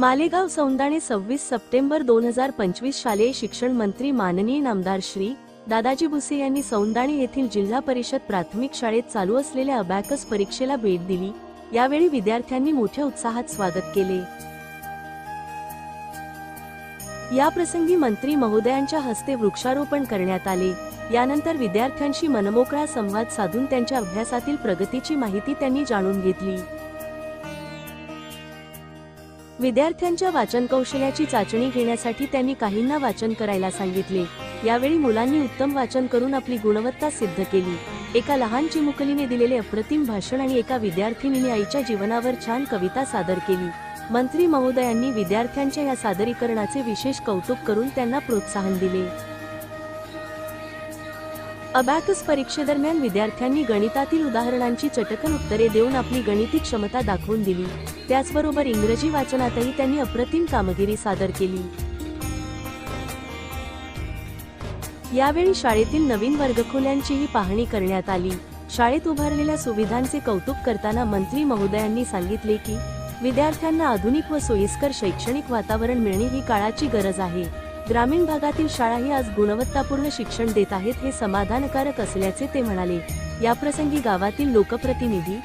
मालेगाव सौंदाणे सव्वीस सप्टेंबर दोन हजार पंचवीस शालेय शिक्षण मंत्री माननीय नामदार श्री दादाजी भुसे यांनी सौंदाणे येथील जिल्हा परिषद प्राथमिक शाळेत चालू असलेल्या अबॅकस परीक्षेला भेट दिली. यावेळी विद्यार्थ्यांनी मोठ्या उत्साहात स्वागत केले. या प्रसंगी मंत्री महोदयांच्या हस्ते वृक्षारोपण करण्यात आले. यानंतर विद्यार्थ्यांशी मनमोकळा संवाद साधून त्यांच्या अभ्यासातील प्रगतीची माहिती त्यांनी जाणून घेतली. विद्यार्थ्यांच्या वाचन कौशल्याची चाचणी घेण्यासाठी त्यांनी काहींना वाचन करायला सांगितले. यावेळी मुलांनी उत्तम वाचन करून आपली गुणवत्ता सिद्ध केली. एका लहान चिमुकलीने दिलेले अप्रतिम भाषण आणि एका विद्यार्थिनीने आईच्या जीवनावर छान कविता सादर केली. मंत्री महोदयांनी विद्यार्थ्यांच्या या सादरीकरणाचे विशेष कौतुक करून त्यांना प्रोत्साहन दिले. अबॅकस परीक्षेदरम्यान विद्यार्थ्यांनी गणितातील उदाहरणांची चटकन उत्तरे देऊन आपली गणिती क्षमता दाखवून दिली. त्याचबरोबर इंग्रजी वाचनातही त्यांनी अप्रतिम कामगिरी सादर केली. यावेळी शाळेतील नवीन वर्गखोल्यांचीही पाहणी करण्यात आली. शाळेत उभारलेल्या सुविधांचे कौतुक करताना मंत्री महोदयांनी सांगितले की विद्यार्थ्यांना आधुनिक व सोयीस्कर शैक्षणिक वातावरण मिळणे ही काळाची गरज आहे. ग्रामीण भागातील शाळाही आज गुणवत्तापूर्ण शिक्षण देत आहेत हे समाधानकारक असल्याचे ते म्हणाले. याप्रसंगी गावातील लोकप्रतिनिधी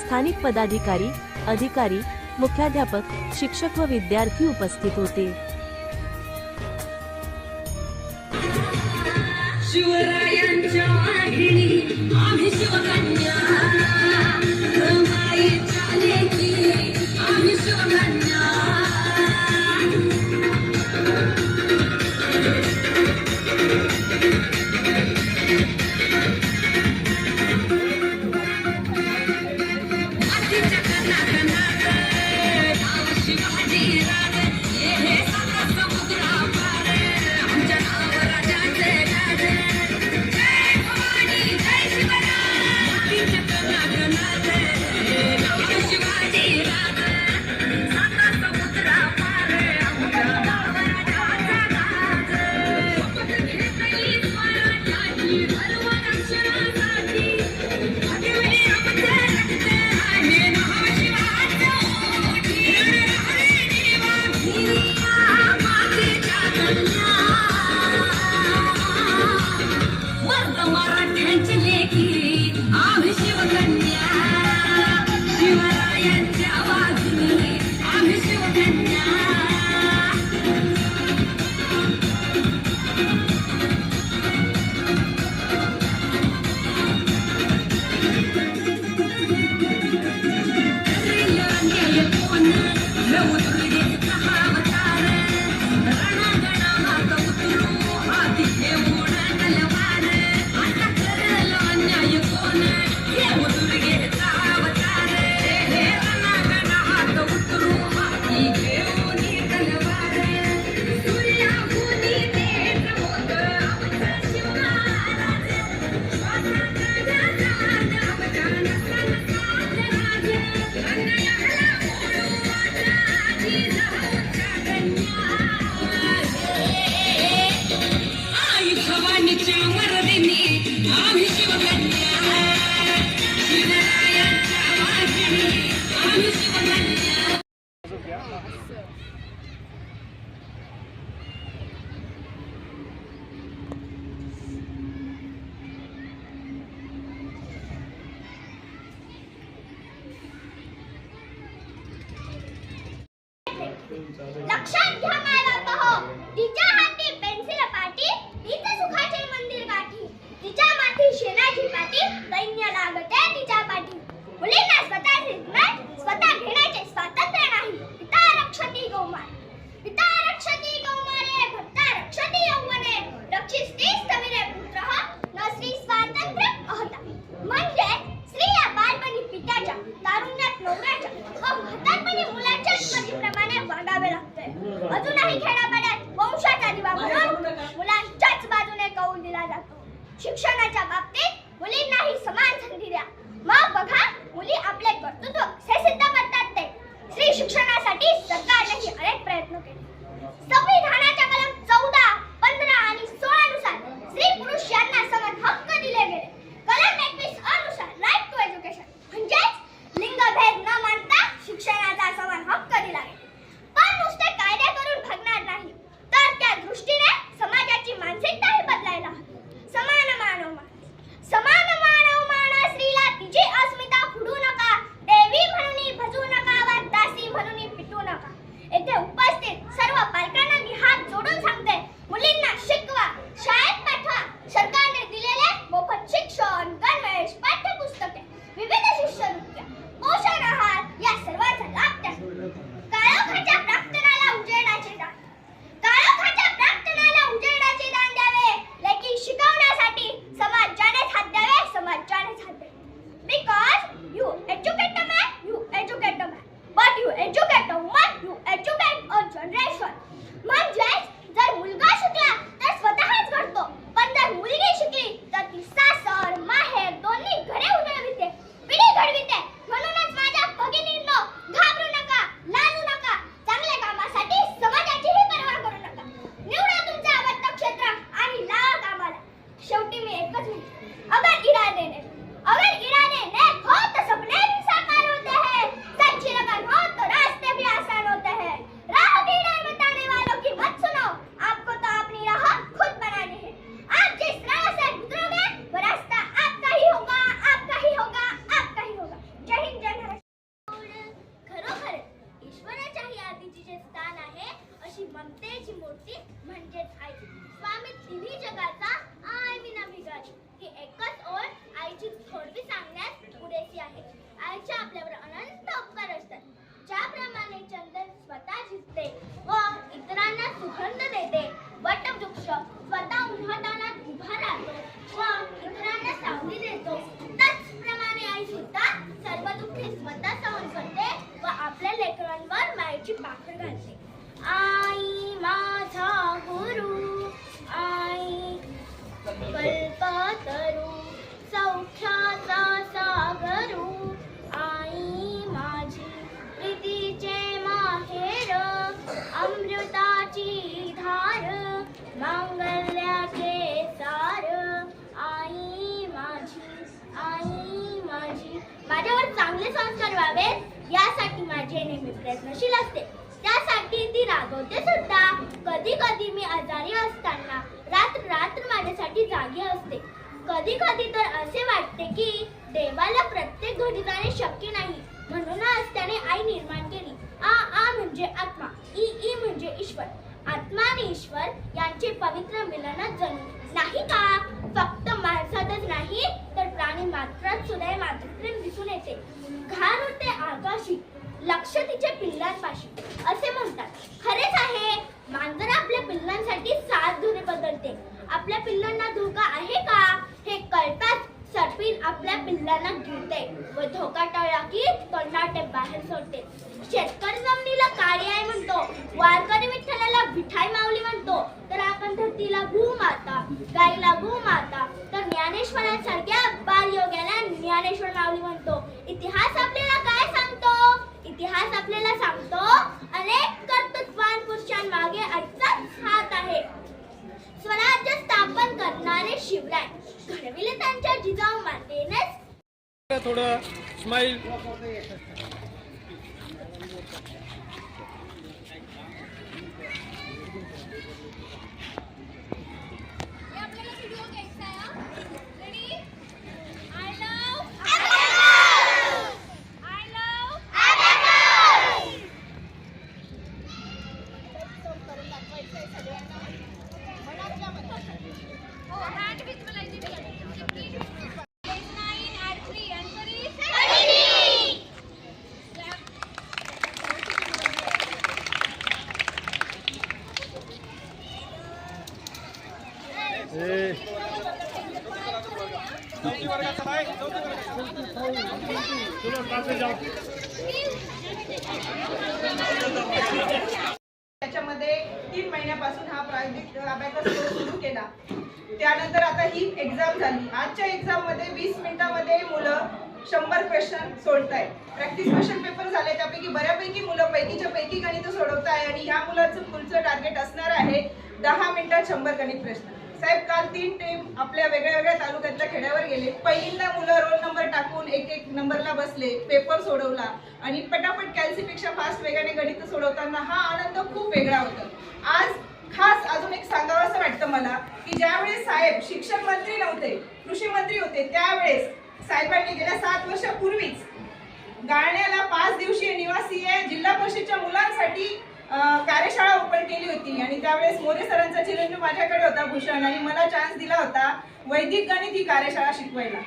स्थानिक पदाधिकारी अधिकारी मुख्याध्यापक शिक्षक व विद्यार्थी उपस्थित होते. शिवरायांच्या Thank you. भवानीच्या मर्दिनी आम्ही शिवकन्या शिवरायांच्या वाहिनी आम्ही शिवकन्या शेणाची पाटी सैन्य लागते तिच्या पाठी. मुलींना स्वतःचे आई माझा गुरु आई कल्पतरू सौख्याचा सागरू आई माझी प्रीतीचे माहेर अमृताची धार मांगल्याचे सार आई माझी आई माझी. माझ्यावर चांगले संस्कार व्हावेत यासाठी माझे नेहमी प्रयत्नशील असते. त्यासाठी ती रागवते सुद्धा. कधी कधी मी आजारी असताना रात्र रात्र माझ्यासाठी जागी असते. कधी कधी तर असे वाटते की देवाला प्रत्येक घडी जाणे शक्य नाही. म्हणूनच त्याने आई निर्माण केली. आ आ म्हणजे आत्मा ई ई म्हणजे ईश्वर. आत्मा आणि ईश्वर यांचे पवित्र मिलनच जणू. नाही का? फक्त माणसातच नाही तर प्राणी मात्रात सुद्धा हे मातृप्रेम दिसून येते. घाण होते आकाशी smile त्यानंतर आता ही एक्झाम झाली. आजच्या एक्झाममध्ये वीस मिनिटामध्ये मुलं शंभर क्वेश्चन सोडताय प्रॅक्टिस क्वेश्चन पेपर झाले त्यापैकी बऱ्यापैकी मुलं पैकीच्या पैकी गणित सोडवताय आणि ह्या मुलाचं पुढचं टार्गेट असणार आहे दहा मिनिटात शंभर गणित प्रश्न. साहेब काल तीन टीम आपल्या वेगळ्या वेगळ्या तालुक्यातल्या खेड्यावर गेले. पहिल्यांदा मुलं रोल नंबर टाकून एक एक नंबरला बसले पेपर सोडवला आणि पटापट कॅल्सीपेक्षा फास्ट वेगाने गणित सोडवताना हा आनंद खूप वेगळा होता. आज खास अजून एक सांगावं असं वाटतं मला की ज्यावेळेस साहेब शिक्षण मंत्री नव्हते कृषी मंत्री होते त्यावेळेस साहेबांनी गेल्या सात वर्षापूर्वीच गाळण्याला पाच दिवसीय निवासीय जिल्हा परिषदच्या मुलांसाठी कार्यशाळा ओपन केली होती. आणि त्यावेळेस मोरे सरांचा चिरंजीव माझ्याकडे होता भूषण आणि मला चान्स दिला होता वैदिक गणित ही कार्यशाळा शिकवायला.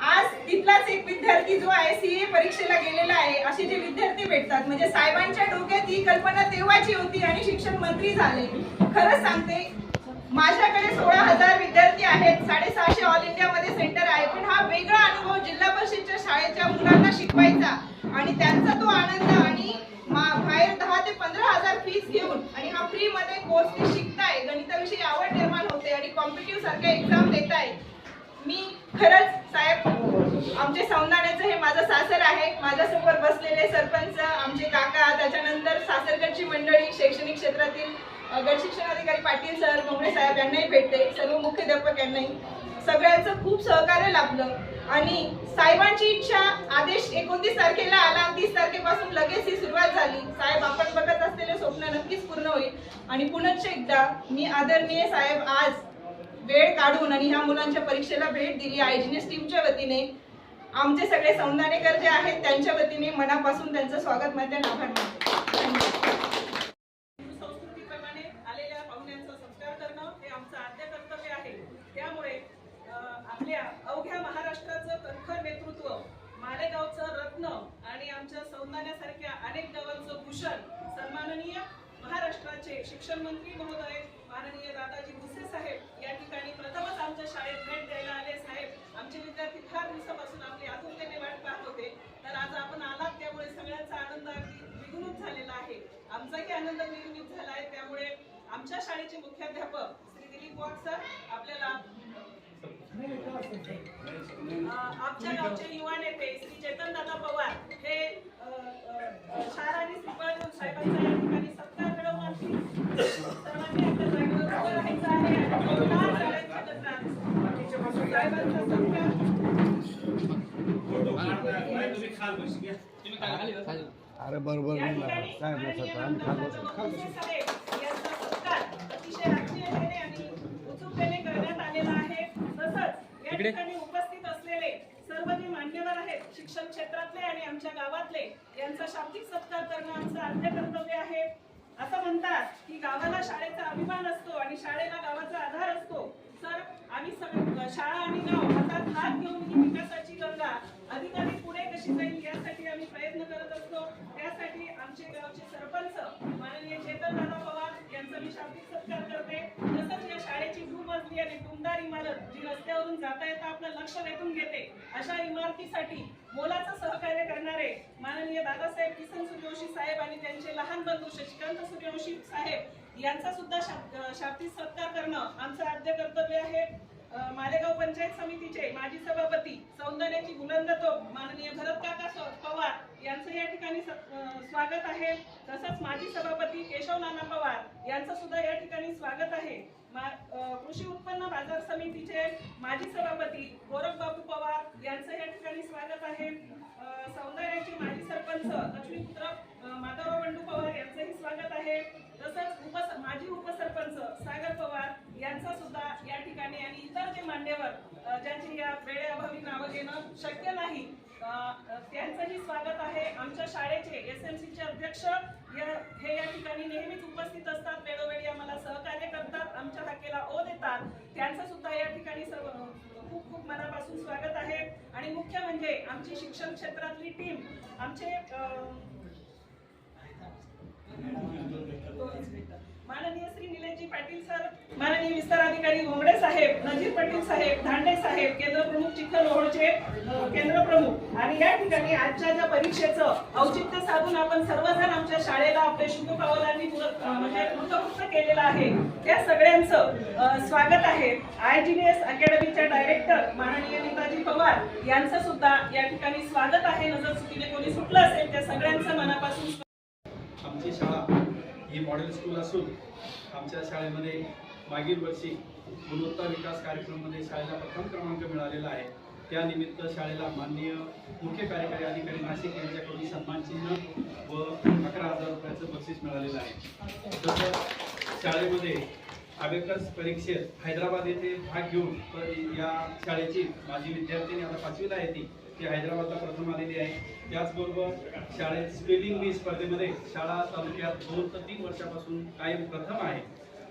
आज तिथलाच एक विद्यार्थी जो आहे सीए परीक्षेला गेलेला आहे. असे जे विद्यार्थी भेटतात म्हणजे साहेबांच्या डोक्यात ही कल्पना तेव्हाची होती आणि शिक्षण मंत्री झाले. खरंच सांगते माझ्याकडे सोळा हजार विद्यार्थी आहेत. साडेसहाशे ऑल इंडियामध्ये सेंटर आहे. पण हा वेगळा अनुभव जिल्हा परिषदच्या शाळेच्या मुलांना शिकवायचा आणि त्यांचा तो आनंद आणि बाहेर दहा ते पंधरा हजार फीस घेऊन आणि हा फ्री मध्ये कोर्स शिकताय. गणिताविषयी आवड निर्माण होते आणि कॉम्पिटिव्ह सारख्या एक्झाम देताय. मी खरंच साहेब आमचे सौंदाण्याचं हे माझं सासर आहे. माझ्यासमोर बसलेले सरपंच आमचे काका त्याच्यानंतर सासरकडची मंडळी शैक्षणिक क्षेत्रातील अ, गट शिक्षणाधिकारी पाटील सर मोहणे साहेब यांनाही भेटते सर्व मुख्याध्यापक यांनाही. सगळ्यांचं खूप सहकार्य लाभलं. आणि साहेबांची इच्छा आदेश एकोणतीस तारखेला आला आणि तीस तारखेपासून लगेच ही सुरुवात झाली. साहेब आपण बघत असलेले स्वप्न नक्कीच पूर्ण होईल. आणि पुनश्च एकदा मी आदरणीय साहेब आज वेळ काढून आणि ह्या मुलांच्या परीक्षेला भेट दिली. आयजीनेस टीमच्या वतीने. आमचे सगळे संधानेकर जे आहेत त्यांच्या वतीने मनापासून त्यांचं स्वागत मध्ये आभार मानतो. आपल्या अवघ्या महाराष्ट्राचं नेतृत्व रत्न आणि आमच्या सौंदाण्यासारख्या अनेक गावांचं भूषण सन्माननीय महाराष्ट्राचे शिक्षण मंत्री महोदय माननीय दादाजी भुसे साहेब या ठिकाणी प्रथमच आमच्या शाळेत भेट द्यायला आले साहेब. आमचे विद्यार्थी फार दिवसापासून आपली आतुरतेने वाट पाहत होते. तर आज आपण आलात त्यामुळे सगळ्यांचा आनंद अगदी द्विगुणित झालेला आहे. आमचाही आनंद द्विगुणित झाला आहे. त्यामुळे आमच्या शाळेचे मुख्याध्यापक श्री दिलीप वाघ सर आपल्याला आमच्या गावचे युवा नेते श्री पवार हे आणि साहेबांचा या ठिकाणी सत्कार घडवण्याची सर्वांनी आपल्या जागेवर उभं राहायचं आहे साहेबांचा सत्कार. अरे बरोबर इकडे उपस्थित असलेले सर्व जे मान्यवर आहेत शिक्षण क्षेत्रातले आणि आमच्या गावातले यांचा शाब्दिक सत्कार करणं आमचं आद्य कर्तव्य आहे. असं म्हणतात की गावाला शाळेचा अभिमान असतो आणि शाळेला गावाचा आधार असतो. सर आम्ही सगळे शाळा आणि गाव हातात हात घेऊन ही विकासाची गंगा अधिकाधिक पुढे कशी जाईल यासाठी आम्ही प्रयत्न करत असतो. त्यासाठी आमचे गावचे सरपंच माननीय चेतन दादा पवार यांचं मी शाब्दिक सत्कार करते तसंच या शाळेची भूमजली आणि टुमदार इमारत जी रस्त्यावरून जाता येता आपलं लक्ष वेधून घेते. अशा इमारतीसाठी मोलाचं सहकार्य करणारे माननीय दादासाहेब किसन सूर्यवंशी साहेब आणि त्यांचे लहान बंधू शशिकांत सूर्यवंशी साहेब यांचा सुद्धा शाब्दिक सत्कार करणं आमचं आद्य कर्तव्य आहे. मालेगाव पंचायत समितीचे माजी सभापती सौंदर्याची बुलंद तोप माननीय भरत काका पवार यांचं या ठिकाणी स- स्वागत आहे. तसंच माजी सभापती केशव नाना पवार यांचं सुद्धा या ठिकाणी स्वागत आहे. कृषी उत्पन्न बाजार समितीचे माजी सभापती गोरख बाबू पवार यांचं या ठिकाणी स्वागत आहे. सौंदर्याचे माजी सरपंच लक्ष्मीपुत्र माधवराव बंडू पवार यांचंही स्वागत आहे. तसंच उप माजी उपसरपंच सागर पवार यांचा सुद्धा या ठिकाणी आणि इतर जे मान्यवर ज्यांची या वेळेअभावी नावं घेणं शक्य नाही त्यांचंही स्वागत आहे. आमच्या शाळेचे एस एम सीचे अध्यक्ष या हे या ठिकाणी नेहमीच उपस्थित असतात वेळोवेळी आम्हाला सहकार्य करतात आमच्या हाकेला ओ देतात. त्यांचं सुद्धा या ठिकाणी सर्व खूप खूप मनापासून स्वागत आहे. आणि मुख्य म्हणजे आमची शिक्षण क्षेत्रातली टीम आमचे माननीय श्री निलेशजी पाटील सर माननीय विस्तार अधिकारी घोंगडे साहेब नजीर पाटील साहेब धांडे साहेब केंद्र प्रमुख चिखल ओहोळचे केंद्र प्रमुख. आणि या ठिकाणी आजच्या ज्या परीक्षेचं औचित्य साधून आपण सर्वजण आमच्या शाळेला आपल्या शुभपावलांनी म्हणजे कृतकृत केलेलं आहे. त्या सगळ्यांचं स्वागत आहे. आय जी एस अकॅडमीच्या डायरेक्टर माननीय नेताजी पवार यांचं सुद्धा या ठिकाणी स्वागत आहे. नजर चुकीने कोणी सुटलं असेल त्या सगळ्यांचं मनापासून आमची शाळा ही मॉडेल स्कूल असून आमच्या शाळेमध्ये मागील वर्षी गुणवत्ता विकास कार्यक्रममध्ये शाळेला प्रथम क्रमांक मिळालेला आहे. त्यानिमित्त शाळेला माननीय मुख्य कार्यकारी अधिकारी नाशिक यांच्याकडून सन्मानचिन्ह व अकरा हजार रुपयाचं बक्षीस मिळालेलं आहे. तसंच शाळेमध्ये अबेकस परीक्षेत हैदराबाद येथे भाग घेऊन या शाळेची माझी विद्यार्थिनी आता पाचवीला आहे ती. ती हैदराबादला प्रथम आलेली आहे. त्याचबरोबर शाळेत स्पेलिंग बी स्पर्धेमध्ये शाळा तालुक्यात दोन ते तीन वर्षापासून कायम प्रथम आहे.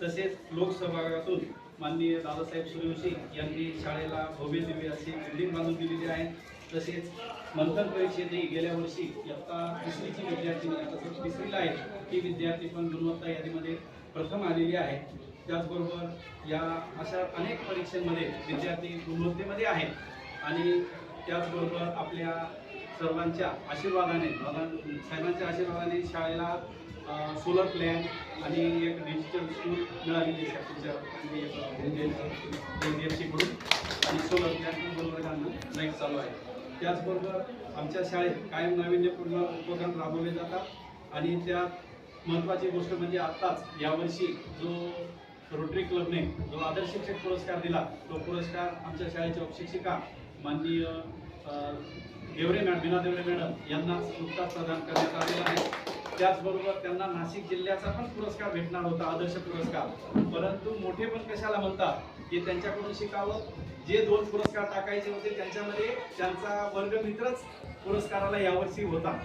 तसेच लोकसहभागातून माननीय दादासाहेब सूर्यवंशी यांनी शाळेला भव्य दिव्य अशी बिल्डिंग बांधून दिलेली आहे. तसेच मंथन परीक्षेतही गेल्या वर्षी इयत्ता तिसरीची विद्यार्थिनी आता ती तिसरीला आहे ती विद्यार्थी पण गुणवत्ता यादीमध्ये प्रथम आलेली आहे. त्याचबरोबर या अशा अनेक परीक्षांमध्ये विद्यार्थी गुणवत्तेमध्ये आहेत. आणि त्याचबरोबर आपल्या सर्वांच्या आशीर्वादाने दादा साहेबांच्या आशीर्वादाने शाळेला सोलर प्लॅन आणि एक डिजिटल स्कूल मिळालेली आहे शाळेच्या एच आणि सोलर प्लॅन बरोबर त्यांना लाइट चालू आहे. त्याचबरोबर आमच्या शाळेत कायम नाविन्यपूर्ण उपक्रम राबवले जातात. आणि त्यात महत्त्वाची गोष्ट म्हणजे आत्ताच यावर्षी जो रोटरी क्लबने जो आदर्श शिक्षक पुरस्कार दिला तो पुरस्कार आमच्या शाळेच्या उपशिक्षिका माननीय देवरे मॅडम बिना देवरे मॅडम यांना नुकताच प्रदान करण्यात आलेला आहे. त्याचबरोबर त्यांना नाशिक जिल्ह्याचा पण पुरस्कार भेटणार होता आदर्श पुरस्कार. परंतु मोठे पण कशाला म्हणतात की त्यांच्याकडून शिकावं? जे दोन पुरस्कार टाकायचे होते त्यांच्यामध्ये त्यांचा वर्गमित्रच पुरस्काराला यावर्षी होता.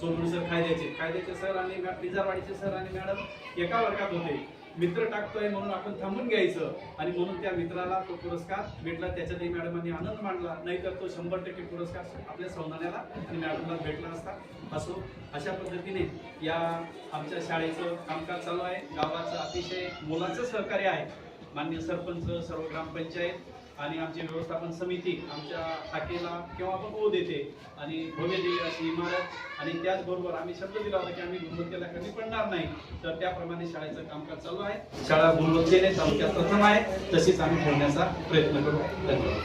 सोनू सर कायद्याचे. कायद्याचे सर आणि मॅ- सर आणि मॅडम एका वर्गात होते. मित्र टाकतोय म्हणून आपण थांबून घ्यायचं. आणि म्हणून त्या मित्राला तो पुरस्कार भेटला. त्याच्यातही मॅडमांनी आनंद मांडला नाहीतर तो शंभर टक्के पुरस्कार आपल्या सौनाण्याला आणि मॅडमला भेटला असता. असो अशा पद्धतीने या आमच्या शाळेचं कामकाज चालू आहे. गावाचं अतिशय मोलाचं सहकार्य आहे. मान्य सरपंच सर्व ग्रामपंचायत आणि आमची व्यवस्थापन समिती आमच्या टाकेला केव्हा पण ओ देते. आणि भव्य देवी अशी इमारत. आणि त्याचबरोबर आम्ही शब्द दिला होता की आम्ही गुणवत्तेला कमी पडणार नाही. तर त्याप्रमाणे शाळेचं कामकाज चालू आहे. शाळा गुणवत्तेने तालुक्यात प्रथम आहे. तशीच आम्ही ठेवण्याचा प्रयत्न करू. धन्यवाद.